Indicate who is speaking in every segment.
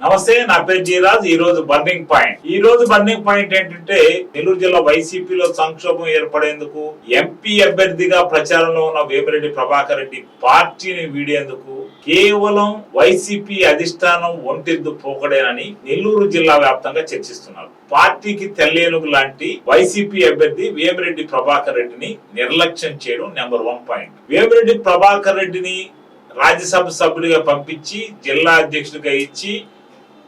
Speaker 1: నమస్తే నా పేరు జీరాజ్. ఈ రోజు బర్నింగ్ పాయింట్. ఈ రోజు బర్నింగ్ పాయింట్ ఏంటంటే నెల్లూరు జిల్లా వైసీపీలో సంక్షోభం ఏర్పడేందుకు ఎంపీ అభ్యర్థిగా ప్రచారంలో ఉన్న వేమిరెడ్డి ప్రభాకర్ రెడ్డి పార్టీని వీడేందుకు కేవలం వైసీపీ అధిష్టానం ఒంటెద్దు పోకడేనని నెల్లూరు జిల్లా వ్యాప్తంగా చర్చిస్తున్నారు. పార్టీకి తెల్లేనుగు లాంటి వైసీపీ అభ్యర్థి వేమిరెడ్డి ప్రభాకర్ రెడ్డిని నిర్లక్ష్యం చేయడం number one point. Vemireddy Prabhakar రెడ్డిని రాజ్యసభ సభ్యుడిగా పంపించి జిల్లా అధ్యక్షుడిగా ఇచ్చి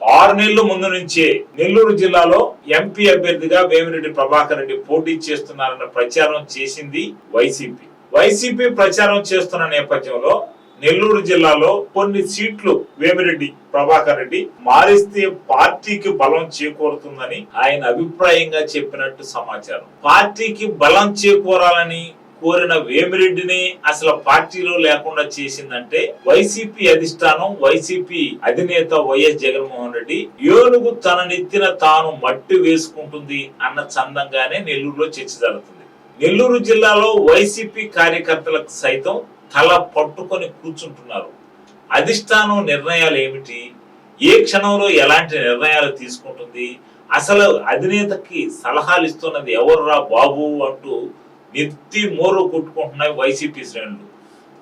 Speaker 1: ఆరు నెలల ముందు నుంచే నెల్లూరు జిల్లాలో ఎంపీ అభ్యర్థిగా వేమిరెడ్డి ప్రభాకర్ రెడ్డి పోటీ చేస్తున్నారన్న ప్రచారం చేసింది వైసీపీ. వైసీపీ ప్రచారం చేస్తున్న నేపథ్యంలో నెల్లూరు జిల్లాలో కొన్ని సీట్లు వేమిరెడ్డి ప్రభాకర్ రెడ్డి మారిస్తే పార్టీకి బలం చేకూరుతుందని ఆయన అభిప్రాయంగా చెప్పినట్టు సమాచారం. పార్టీకి బలం చేకూరాలని కోరిన వేమిరెడ్డిని అసలు పార్టీలో లేకుండా చేసిందంటే వైసీపీ అధిష్టానం వైసీపీ అధినేత వైఎస్ జగన్మోహన్ రెడ్డి ఏనుగు తన నెత్తిన తాను మట్టి వేసుకుంటుంది అన్న చందంగానే నెల్లూరులో చర్చ జరుగుతుంది. నెల్లూరు జిల్లాలో వైసీపీ కార్యకర్తలకు సైతం తల పట్టుకొని కూర్చుంటున్నారు. అధిష్టానం నిర్ణయాలు ఏమిటి? ఏ క్షణంలో ఎలాంటి నిర్ణయాలు తీసుకుంటుంది? అసలు అధినేతకి సలహాలు ఇస్తున్నది ఎవర్రా బాబు అంటూ నెత్తి మోరు కొట్టుకుంటున్నాయి వైసీపీ శ్రేణులు.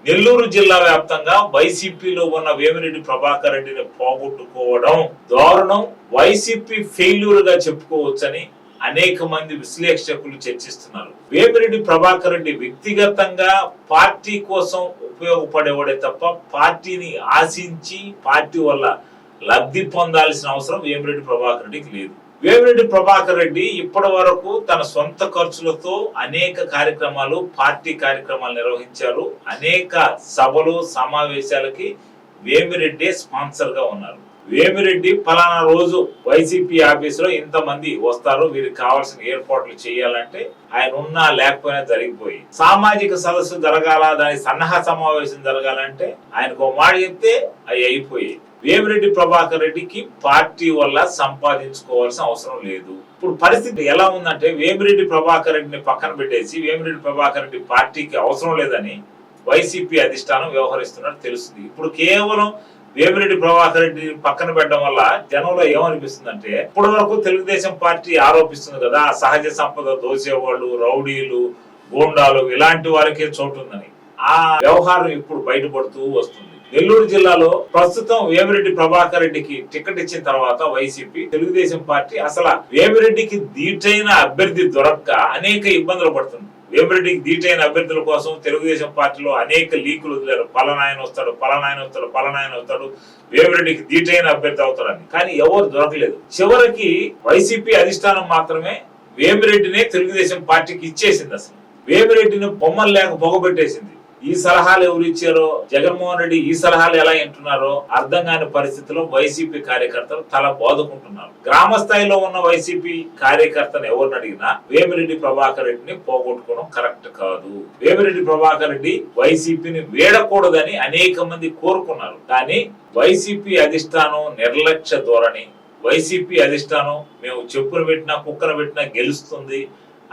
Speaker 1: నెల్లూరు జిల్లా వ్యాప్తంగా వైసీపీలో ఉన్న వేమిరెడ్డి ప్రభాకర్ రెడ్డిని పోగొట్టుకోవడం దారుణం. వైసీపీ ఫెయిల్యూర్గా చెప్పుకోవచ్చని అనేక మంది విశ్లేషకులు చర్చిస్తున్నారు. వేమిరెడ్డి ప్రభాకర్ రెడ్డి వ్యక్తిగతంగా పార్టీ కోసం ఉపయోగపడేవాడే తప్ప పార్టీని ఆశించి పార్టీ వల్ల లబ్ధి పొందాల్సిన అవసరం వేమిరెడ్డి ప్రభాకర్ రెడ్డికి లేదు. వేమిరెడ్డి ప్రభాకర్ రెడ్డి ఇప్పటి వరకు తన సొంత ఖర్చులతో అనేక కార్యక్రమాలు పార్టీ కార్యక్రమాలు నిర్వహించారు. అనేక సభలు సమావేశాలకి వేమిరెడ్డి స్పాన్సర్గా ఉన్నారు. వేమిరెడ్డి ఫలానా రోజు వైసీపీ ఆఫీసులో ఇంతమంది వస్తారు వీరికి కావాల్సిన ఏర్పాట్లు చేయాలంటే ఆయన ఉన్నా లేకపోయినా జరిగిపోయి. సామాజిక సదస్సు జరగాల దాని సన్నాహ సమావేశం జరగాలంటే ఆయనకు ఒక మాట చెప్తే అవి అయిపోయాయి. వేమిరెడ్డి ప్రభాకర్ రెడ్డికి పార్టీ వల్ల సంపాదించుకోవాల్సిన అవసరం లేదు. ఇప్పుడు పరిస్థితి ఎలా ఉందంటే వేమిరెడ్డి ప్రభాకర్ రెడ్డిని పక్కన పెట్టేసి వేమిరెడ్డి ప్రభాకర్ రెడ్డి పార్టీకి అవసరం లేదని వైసీపీ అధిష్టానం వ్యవహరిస్తున్నట్టు తెలుస్తుంది. ఇప్పుడు కేవలం వేమిరెడ్డి ప్రభాకర్ రెడ్డి పక్కన పెట్టడం వల్ల జనంలో ఏమనిపిస్తుందంటే ఇప్పటి వరకు తెలుగుదేశం పార్టీ ఆరోపిస్తుంది కదా సహజ సంపద దోసేవాళ్ళు రౌడీలు గోండాలు ఇలాంటి వారికే చోటు ఉందని ఆ వ్యవహారం ఇప్పుడు బయటపడుతూ వస్తుంది. నెల్లూరు జిల్లాలో ప్రస్తుతం వేమిరెడ్డి ప్రభాకర్ రెడ్డికి టికెట్ ఇచ్చిన తర్వాత వైసీపీ తెలుగుదేశం పార్టీ అసలు వేమిరెడ్డికి దీటైన అభ్యర్థి దొరక్క అనేక ఇబ్బందులు పడుతుంది. వేమిరెడ్డికి దీటైన అభ్యర్థుల కోసం తెలుగుదేశం పార్టీలో అనేక లీకులు వదిలారు. పలనాయన వస్తాడు పలనాయన వస్తాడు పలనాయన వస్తాడు. వేమిరెడ్డికి దీటైన అభ్యర్థి అవుతాడని. కానీ ఎవరు దొరకలేదు. చివరికి వైసీపీ అధిష్టానం మాత్రమే వేమిరెడ్డినే తెలుగుదేశం పార్టీకి ఇచ్చేసింది అసలు. వేమిరెడ్డిని బొమ్మలు లేక పొగబెట్టేసింది ఈ సలహాలు ఎవరు ఇచ్చారో? జగన్మోహన్ రెడ్డి ఈ సలహాలు ఎలా వింటున్నారో అర్థం కాని పరిస్థితిలో వైసీపీ కార్యకర్తలు తల బోదుకుంటున్నారు. గ్రామ స్థాయిలో ఉన్న వైసీపీ కార్యకర్తను ఎవరిని అడిగినా వేమిరెడ్డి ప్రభాకర్ రెడ్డిని పోగొట్టుకోవడం కరెక్ట్ కాదు. వేమిరెడ్డి ప్రభాకర్ రెడ్డి వైసీపీని వేడకూడదని అనేక మంది కోరుకున్నారు. కానీ వైసీపీ అధిష్టానం నిర్లక్ష్య ధోరణి. వైసీపీ అధిష్టానం మేము చెప్పులు పెట్టినా కుక్కను పెట్టినా గెలుస్తుంది.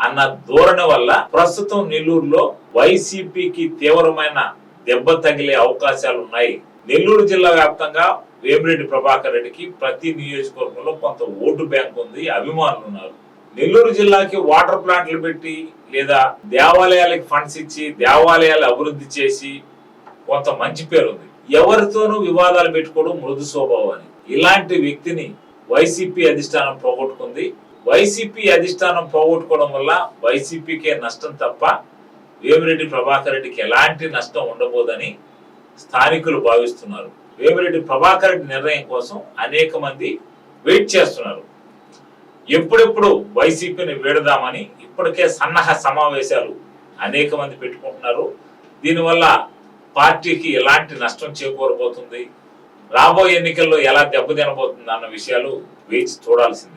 Speaker 1: అన్న ధోరణి వల్ల ప్రస్తుతం నెల్లూరులో వైసీపీకి తీవ్రమైన దెబ్బ తగిలే అవకాశాలు ఉన్నాయి. నెల్లూరు జిల్లా వ్యాప్తంగా వేమిరెడ్డి ప్రభాకర్ రెడ్డికి ప్రతి నియోజకవర్గంలో కొంత ఓటు బ్యాంక్ ఉంది అభిమానులు ఉన్నారు. నెల్లూరు జిల్లాకి వాటర్ ప్లాంట్లు పెట్టి లేదా దేవాలయాలకి ఫండ్స్ ఇచ్చి దేవాలయాలు అభివృద్ధి చేసి కొంత మంచి పేరు ఉంది. ఎవరితోనూ వివాదాలు పెట్టుకోవడం మృదు స్వభావం అని. ఇలాంటి వ్యక్తిని వైసీపీ అధిష్టానం పోగొట్టుకుంది. వైసీపీ అధిష్టానం పోగొట్టుకోవడం వల్ల వైసీపీకే నష్టం తప్ప వేమిరెడ్డి ప్రభాకర్ రెడ్డికి ఎలాంటి నష్టం ఉండబోదని స్థానికులు భావిస్తున్నారు. వేమిరెడ్డి ప్రభాకర్ రెడ్డి నిర్ణయం కోసం అనేక మంది వెయిట్ చేస్తున్నారు. ఎప్పుడెప్పుడు వైసీపీని వీడదామని ఇప్పటికే సన్నాహ సమావేశాలు అనేక మంది పెట్టుకుంటున్నారు. దీనివల్ల పార్టీకి ఎలాంటి నష్టం చేకూరబోతుంది? రాబోయే ఎన్నికల్లో ఎలా దెబ్బతినబోతుంది అన్న విషయాలు వేచి చూడాల్సిందే.